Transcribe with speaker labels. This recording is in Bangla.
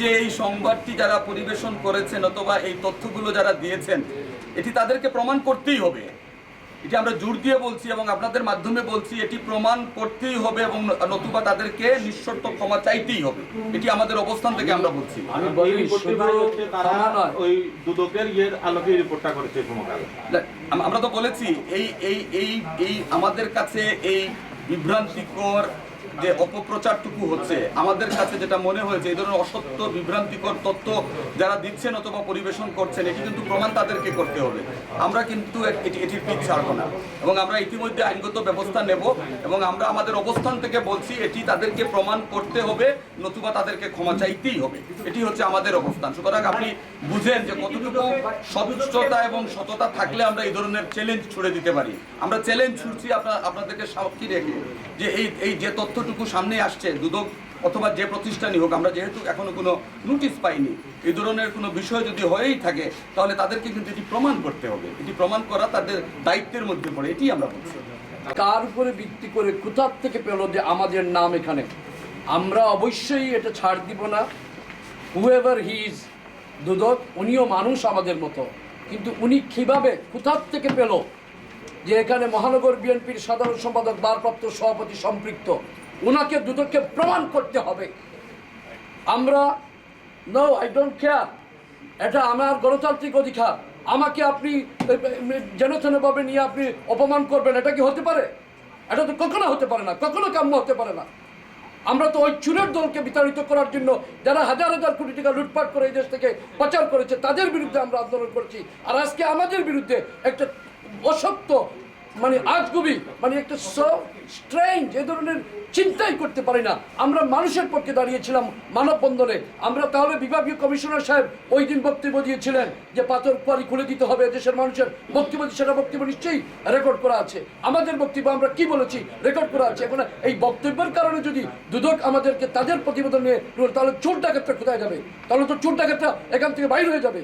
Speaker 1: যে এই সংবাদটি যারা পরিবেশন করেছেন অথবা এই তথ্যগুলো যারা দিয়েছেন এটি তাদেরকে প্রমাণ করতেই হবে। এটি আমরা জোর দিয়ে বলছি এবং আপনাদের মাধ্যমে বলছি এটি প্রমাণ করতেই হবে এবং নতুবা তাদেরকে নিঃশর্ত ক্ষমা চাইতেই হবে। এটি আমাদের অবস্থান থেকে আমরা বলছি। আমরা তো বলেছি এই এই এই এই আমাদের কাছে এই বিভ্রান্তিকর যে অপপ্রচারটুকু হচ্ছে, আমাদের কাছে যেটা মনে হয়েছে, এই ধরনের অসত্য, বিভ্রান্তিকর তথ্য যারা দিচ্ছেন অথবা পরিবেশন করছেন, এটি কিন্তু প্রমাণ তাদেরকে করতে হবে। আমরা কিন্তু এটি এটির পিছ ছাড়বো না। এবং আমরা ইতিমধ্যে আইনগত ব্যবস্থা নেব এবং আমরা আমাদের অবস্থান থেকে বলছি, এটি তাদেরকে প্রমাণ করতে হবে, নতুবা তাদেরকে ক্ষমা চাইতেই হবে। এটি হচ্ছে আমাদের অবস্থান। সুতরাং আপনি বুঝেন যে কতটুকু সদস্যতা এবং সততা থাকলে আমরা এই ধরনের চ্যালেঞ্জ ছুড়ে দিতে পারি। আমরা চ্যালেঞ্জ ছুড়ছি আপনাদেরকে সাক্ষী রেখে যে এই এই যে তথ্যটুকু সামনে আসছে, দুদক অথবা যে প্রতিষ্ঠানই হোক, আমরা যেহেতু এখনও কোনো নোটিশ পাইনি, এই ধরনের কোনো বিষয় যদি হয়েই থাকে, তাহলে তাদেরকে কিন্তু এটি প্রমাণ করতে হবে। এটি প্রমাণ করা তাদের দায়িত্বের মধ্যে পড়ে, এটি আমরা বলছি।
Speaker 2: কার উপরে ভিত্তি করে কোথার থেকে পেল যে আমাদের নাম এখানে? আমরা অবশ্যই এটা ছাড় দিব না। হুয়েভার হি ইজ দুদক, উনিও মানুষ আমাদের মতো। কিন্তু উনি কীভাবে, কোথার থেকে পেল? যে এখানে মহানগর বিএনপির সাধারণ সম্পাদক, ভারপ্রাপ্ত সভাপতি সম্পৃক্ত ওনাকে দুদককে প্রমাণ করতে হবে। আমরা নো আই ডোন্ট কেয়ার এটা আমার গণতান্ত্রিক অধিকার। আমাকে আপনি যেন তেনভাবে নিয়ে আপনি অপমান করবেন, এটা কি হতে পারে? এটা তো কখনো হতে পারে না, কখনো কাম্য হতে পারে না। আমরা তো ওই চুরের দলকে বিতাড়িত করার জন্য যারা হাজার হাজার কোটি টাকা লুটপাট করে এই দেশ থেকে পাচার করেছে, তাদের বিরুদ্ধে আমরা আন্দোলন করছি। আর আজকে আমাদের বিরুদ্ধে একটা অসত্য মানে আজগুবি মানে একটা স্ট্রেঞ্জ এ ধরনের চিন্তাই করতে পারি না। আমরা মানুষের পক্ষে দাঁড়িয়েছিলাম মানববন্ধনে। আমরা তাহলে বিভাগীয় কমিশনার সাহেব ওই দিন বক্তব্য দিয়েছিলেন যে পাথর কুয়ারি খুলে দিতে হবে দেশের মানুষের। বক্তব্য সেটা বক্তব্য নিশ্চয়ই রেকর্ড করা আছে। আমাদের বক্তব্য আমরা কি বলেছি? রেকর্ড করা আছে। এখন এই বক্তব্যের কারণে যদি দুদক আমাদেরকে তাদের প্রতিবেদন নিয়ে, তাহলে চোর ডাকাতটা কোথায় যাবে? তাহলে তো চোর ডাকাতটা এখান থেকে বাইর হয়ে যাবে।